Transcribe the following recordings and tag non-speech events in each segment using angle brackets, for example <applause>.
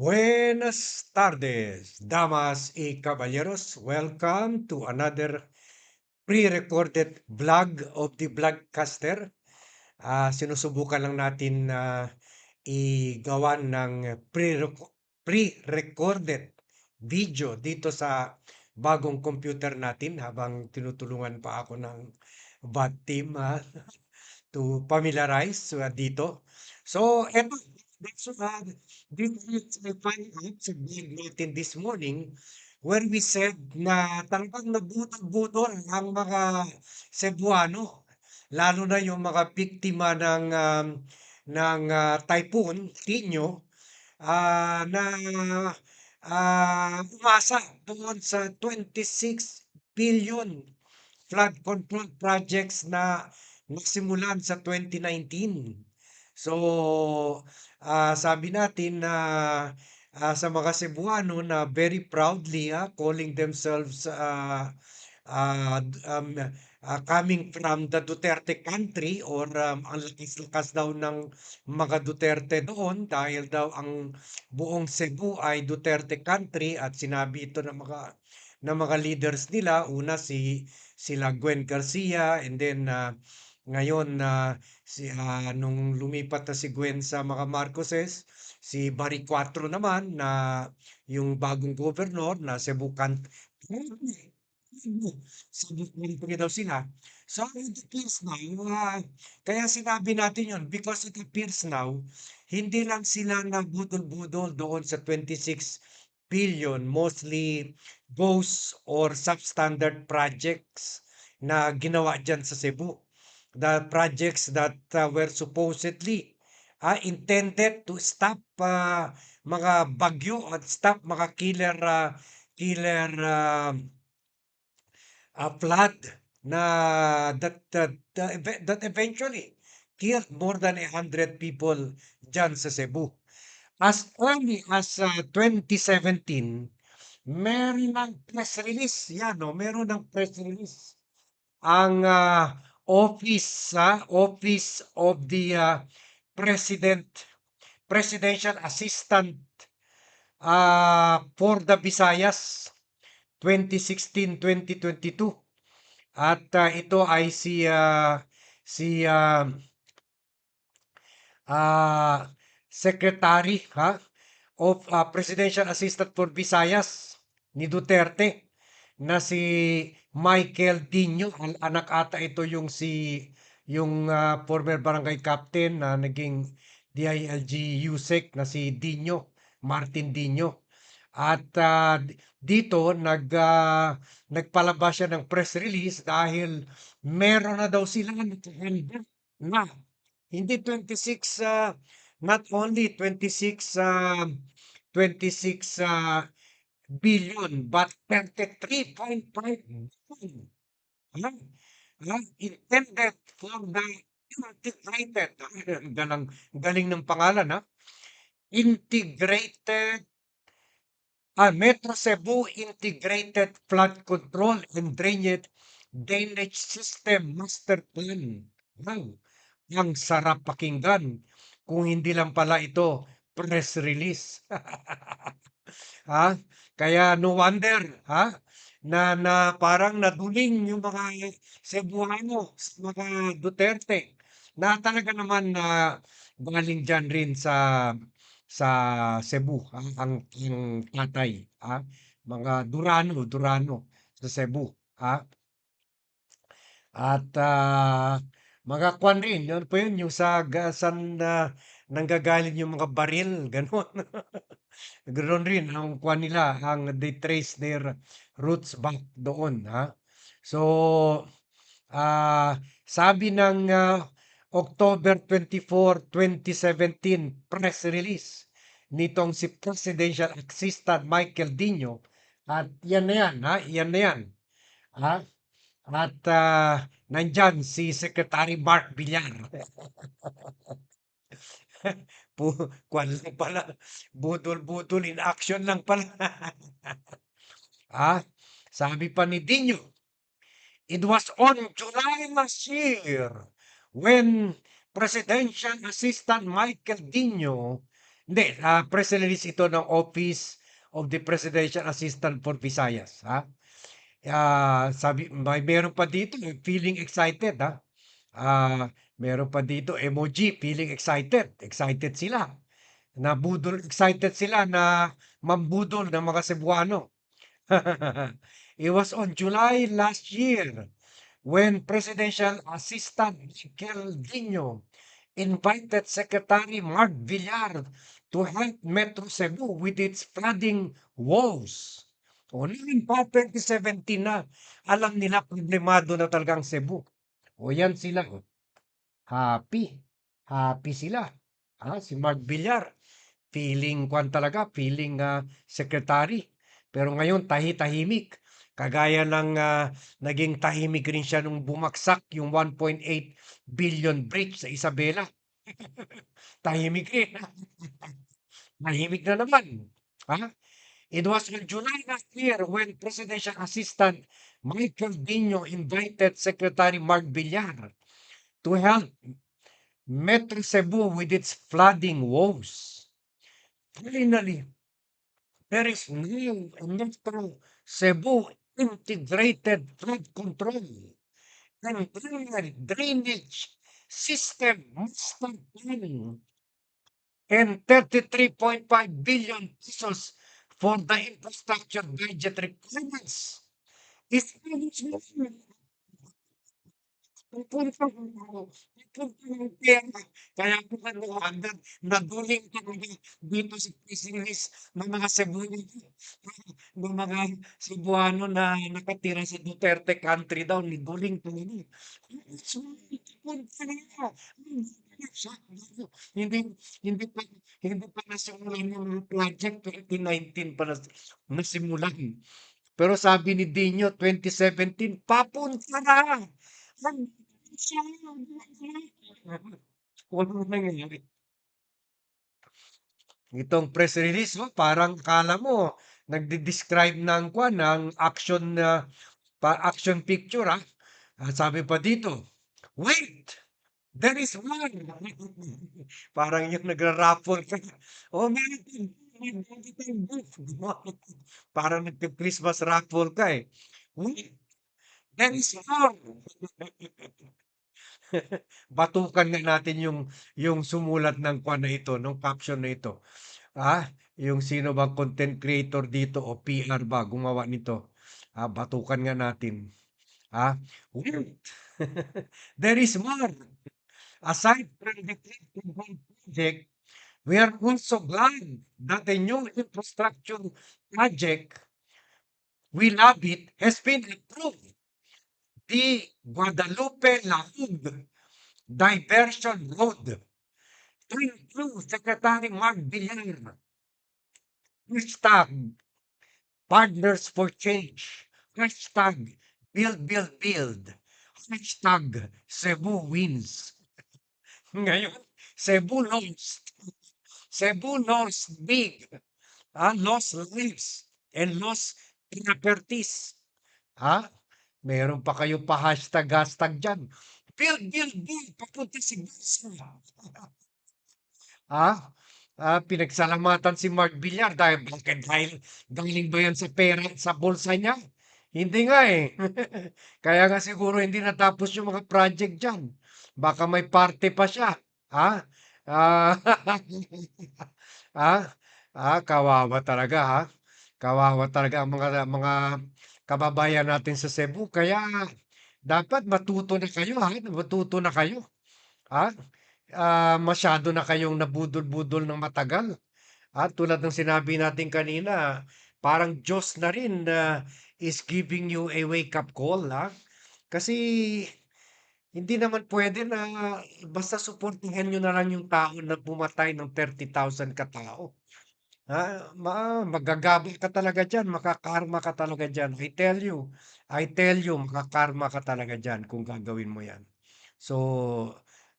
Buenas tardes, damas y caballeros. Welcome to another pre-recorded vlog of the Vlogcaster. Ah, sinusubukan lang natin na igawa ng pre-reco- pre-recorded video dito sa bagong computer natin habang tinutulungan pa ako ng bot team ah, <laughs> to familiarize uh, dito. So, eto, that's uh, this is a sa vlog natin this morning where we said na talagang nabutol-butol ang mga Cebuano, lalo na yung mga biktima ng um, ng ah, typhoon Tinyo ah, na ah, umasa doon sa 26 billion flood control projects na nagsimulan sa 2019. So, ah, sabi natin na ah, sa mga Cebuano na very proudly ah, calling themselves ah, ah, um, ah, coming from the Duterte country or um, ang lakas-lakas daw ng mga Duterte doon dahil daw ang buong Cebu ay Duterte country at sinabi ito ng mga ng mga leaders nila. Una si sila Gwen Garcia and then ah, ngayon na si ah, nung lumipat na si Gwen sa mga Marcoses si Bari Cuatro naman na yung bagong governor na Cebu can Cebu country daw sila so it appears now ah, kaya sinabi natin yun because it appears now hindi lang sila nagbudol-budol doon sa 26 billion mostly those or substandard projects na ginawa dyan sa Cebu. The projects that uh, were supposedly uh, intended to stop uh, mga bagyo at stop mga killer uh, killer uh, uh, flood na that that, that eve- that eventually killed more than a hundred people dyan sa Cebu. As early as uh, 2017, meron ng press release. Yan, no? meron ng press release. Ang ah, office, ah, office of the ah, president, presidential assistant ah, for the Visayas 2016-2022. At ah, ito ay si ah, si ah, ah, secretary ha of ah, presidential assistant for Visayas ni Duterte na si Michael Dino ang anak ata ito yung si yung ah, former barangay captain na naging DILG USEC na si Dino Martin Dino. At ah, dito nag ah, nagpalabas siya ng press release dahil meron na daw sila nakahanda na hindi 26 ah, not only 26 ah, 26 ah, billion but 33.5 billion ah, ah, intended for the integrated galang galing ng pangalan ha integrated ah, Metro Cebu Integrated Flood Control and Drainage Drainage System Master Plan. Wow, ang sarap pakinggan. Kung hindi lang pala ito press release. <laughs> ha? Kaya no wonder, ha? Na, na parang naduling yung mga Cebuano sa mga Duterte na talaga naman na galing dyan rin sa sa Cebu ang ang, ang tatay ha? mga Durano Durano sa Cebu ha? At ah, mga kwan rin, yun po yun, yung sa ga- na nanggagaling yung mga baril, <laughs> gano'n. Gano'n rin ang kwan nila, ang they trace their roots back doon, ha. So, ah, sabi ng ah, October 24, 2017 press release nitong si Presidential Assistant Michael Dino at yan na yan, ha, yan na yan, ha. At ah, nandyan si Secretary Mark Villar. <laughs> Pu kwan lang pala, budol-budol in action lang pala. <laughs> Ah, sabi pa ni Dino, it was on July last year when Presidential Assistant Michael Dino Hindi, ah, press release ito ng Office of the Presidential Assistant for Visayas, ha? Ah, sabi may meron pa dito, eh, feeling excited, ha? Ah, meron pa dito emoji, feeling excited. Excited sila. Nabudol excited sila na mambudol ng mga Cebuano. <laughs> It was on July last year when Presidential Assistant Michael Dino invited Secretary Mark Villar to help Metro Cebu with its flooding woes. O noon pa 2017 na, alam nila problemado na talagang Cebu. O yan sila. Happy. Happy sila. Ah, si Mark Villar. Feeling kwan talaga, feeling ah, secretary. Pero ngayon tahi-tahimik. Kagaya ng ah, naging tahimik rin siya nung bumagsak yung 1.8 billion bridge sa Isabela. <laughs> tahimik rin. <laughs> tahimik na naman. Ha? It was in July last year when Presidential Assistant Michael Dino invited Secretary Mark Villar to help Metro Cebu with its flooding woes. Finally, there is now a Metro Cebu integrated flood control and drainage, system master plan and 33.5 billion pesos for the infrastructure budget requirements. Is Pupunta Kaya po kaniwagan, naduling talaga dito sa business ng mga Cebuano, ng mga Cebuano na nakatira sa Duterte country daw, naduling talaga. Hindi, hindi pa, hindi pa nasimulan yung project 2019 pa nas, nasimulan. Pero sabi ni Dino, 2017, papunta na. Walang nangyayari. Itong press release mo, parang kala mo, nagde-describe ng kwan, ng action na pa action picture, ah. Ah, sabi pa dito, wait, there is one. <laughs> parang yung nagra-raffle ka. Oh, meron <laughs> parang nagka-Christmas raffle ka eh. Wait, there is one. <laughs> <laughs> Batukan nga natin yung yung sumulat ng kwan na ito, nung caption na ito. Ah, yung sino bang content creator dito o PR ba gumawa nito? Ah, batukan nga natin. Ah. <laughs> There is more. Aside from the project, we are also glad that a new infrastructure project, we love it, has been approved. The Guadalupe Laud Diversion Road. Thank you, Secretary Mark Villar. Hashtag Partners for Change. Hashtag Build, Build, Build. Hashtag Cebu wins. <laughs> Ngayon, Cebu lost. Cebu lost big. Ah, lost lives and lost properties. Ha? Meron pa kayo pa hashtag hashtag dyan. Build, build, build. Papunta si Bulsa. Ah, ah, pinagsalamatan si Mark Villar dahil bakit dahil galing ba yan sa pera sa bulsa niya? Hindi nga eh. <laughs> Kaya nga siguro hindi natapos yung mga project dyan. Baka may party pa siya. Ha? Ah, <laughs> ah, ah, kawawa talaga ha. Kawawa talaga ang mga mga kababayan natin sa Cebu. Kaya dapat matuto na kayo ha. Matuto na kayo. Ha? Ah, masyado na kayong nabudol-budol ng matagal. At tulad ng sinabi natin kanina, parang Diyos na rin na is giving you a wake-up call, ha? Kasi hindi naman pwede na basta suportihan nyo na lang yung tao na pumatay ng 30,000 katao. Ha? Ma magagabal ka talaga diyan, makakarma ka talaga diyan. I tell you, I tell you, makakarma ka talaga diyan kung gagawin mo 'yan. So,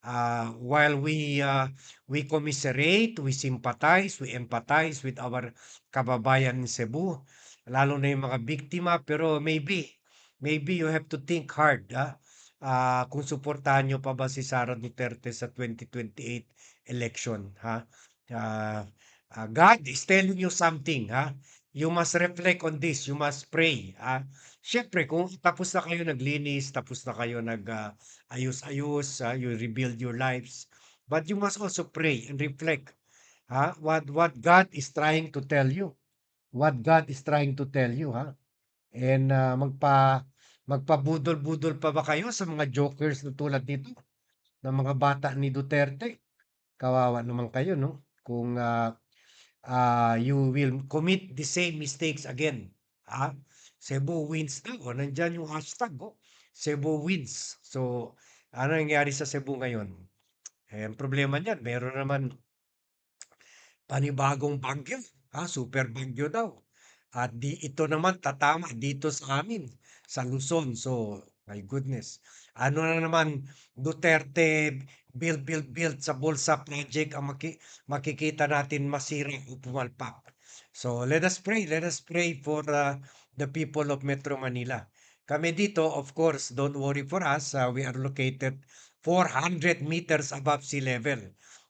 ah, while we ah, we commiserate, we sympathize, we empathize with our kababayan in Cebu, lalo na yung mga biktima, pero maybe, maybe you have to think hard, ah, ah, kung suportahan niyo pa ba si Sara Duterte sa 2028 election, ha? ah, ah, God is telling you something, ha? You must reflect on this, you must pray, ah. Siyempre kung tapos na kayo naglinis, tapos na kayo nag, ah, ah, you rebuild your lives, but you must also pray and reflect, ha? What what God is trying to tell you. What God is trying to tell you, ha? And, ah, magpa magpabudol-budol pa ba kayo sa mga jokers na tulad nito, ng mga bata ni Duterte? Kawawa naman kayo 'no, kung, ah, ah, you will commit the same mistakes again, ah. Cebu wins daw, <clears throat> oh, nandiyan yung hashtag, oh, Cebu wins. So, ano nangyari sa Cebu ngayon? Eh, problema niyan meron naman panibagong bagyo, ah, super bagyo daw. At di ito naman tatama dito sa amin, sa Luzon. So, my goodness. Ano na naman, Duterte build, build, build sa Bulsa Project ang maki makikita natin masira o pumalpak. So, let us pray, let us pray for, ah, the people of Metro Manila. Kami dito, of course, don't worry for us, ah, we are located 400 meters above sea level.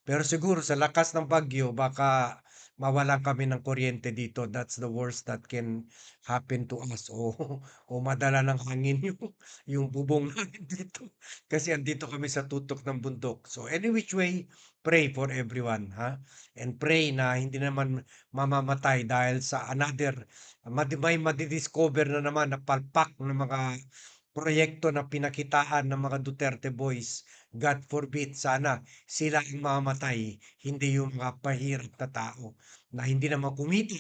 Pero siguro sa lakas ng bagyo baka mawalan kami ng kuryente dito. That's the worst that can happen to us. <laughs> O, o madala ng hangin <laughs> yung, yung bubong namin dito. Kasi andito kami sa tutok ng bundok. So any which way, pray for everyone. Ha? And pray na hindi naman mamamatay dahil sa another, may madidiscover na naman na palpak ng mga proyekto na pinakitaan ng mga Duterte boys. God forbid, sana sila ang mamamatay, hindi yung mga pahirap na tao na hindi naman kumita,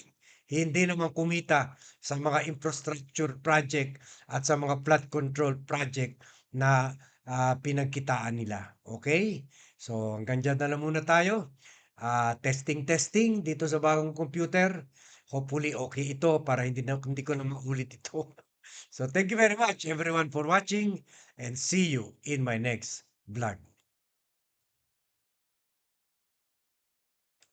hindi naman kumita sa mga infrastructure project at sa mga flood control project na ah, pinagkitaan nila. Okay? So hanggang dyan na lang muna tayo. Ah, testing testing dito sa bagong computer. Hopefully okay ito para hindi na hindi ko na maulit ito. <laughs> So thank you very much everyone for watching and see you in my next vlog.